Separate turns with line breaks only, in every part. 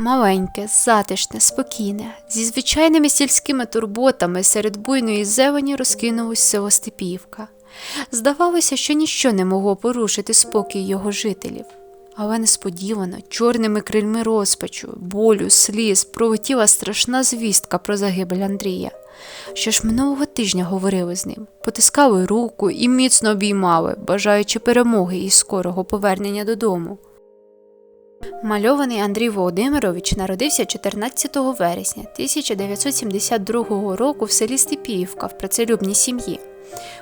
Маленьке, затишне, спокійне, зі звичайними сільськими турботами серед буйної зелені розкинулось село. Здавалося, що ніщо не могло порушити спокій його жителів. Але несподівано, чорними крильми розпачу, болю, сліз пролетіла страшна звістка про загибель Андрія. Що ж минулого тижня говорили з ним, потискали руку і міцно обіймали, бажаючи перемоги і скорого повернення додому. Мальований Андрій Володимирович народився 14 вересня 1972 року в селі Степіївка в працелюбній сім'ї.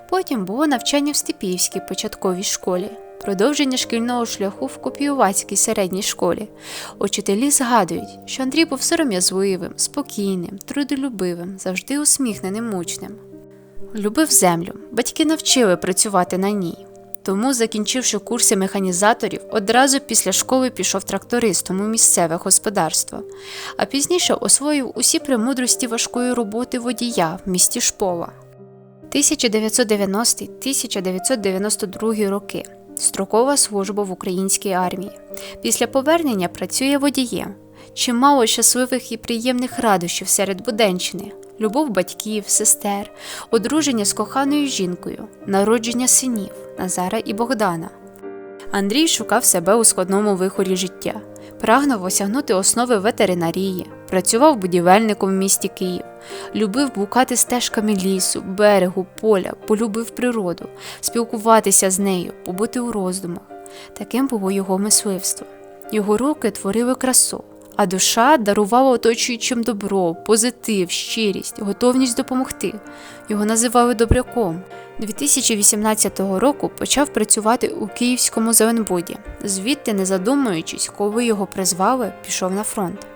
Потім було навчання в Степіївській початковій школі, продовження шкільного шляху в Копіювацькій середній школі. Учителі згадують, що Андрій був сором'язливим, спокійним, трудолюбивим, завжди усміхненим учнем. Любив землю, батьки навчили працювати на ній. Тому, закінчивши курси механізаторів, одразу після школи пішов трактористом у місцеве господарство, а пізніше освоїв усі премудрості важкої роботи водія в місті Шпола. 1990-1992 роки. Строкова служба в українській армії. Після повернення працює водієм. Чимало щасливих і приємних радощів серед Буденщини, любов батьків, сестер, одруження з коханою жінкою, народження синів Назара і Богдана. Андрій шукав себе у складному вихорі життя, прагнув осягнути основи ветеринарії, працював будівельником в місті Київ, любив блукати стежками лісу, берегу, поля, полюбив природу, спілкуватися з нею, побути у роздумах. Таким було його мисливство. Його руки творили красу, а душа дарувала оточуючим добро, позитив, щирість, готовність допомогти. Його називали добряком. 2018 року почав працювати у київському зеленбуді. Звідти, не задумуючись, коли його призвали, пішов на фронт.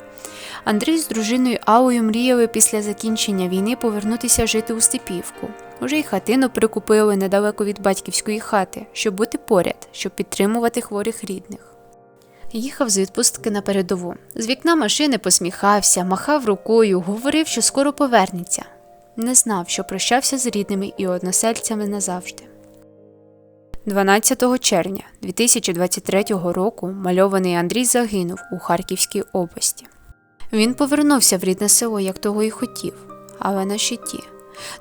Андрій з дружиною Алою мріяли після закінчення війни повернутися жити у Степівку. Уже й хатину прикупили недалеко від батьківської хати, щоб бути поряд, щоб підтримувати хворих рідних. Їхав з відпустки на передову. З вікна машини посміхався, махав рукою, говорив, що скоро повернеться. Не знав, що прощався з рідними і односельцями назавжди. 12 червня 2023 року мальований Андрій загинув у Харківській області. Він повернувся в рідне село, як того й хотів, але на щиті.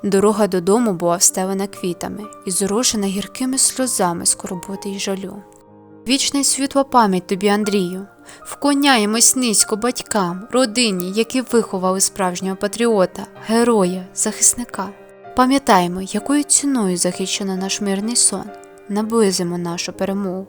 Дорога додому була встелена квітами і зрошена гіркими сльозами скорботи й жалю. Вічна світло пам'ять тобі, Андрію, вклоняємось низько батькам, родині, які виховали справжнього патріота, героя, захисника. Пам'ятаємо, якою ціною захищено наш мирний сон, наблизимо нашу перемогу.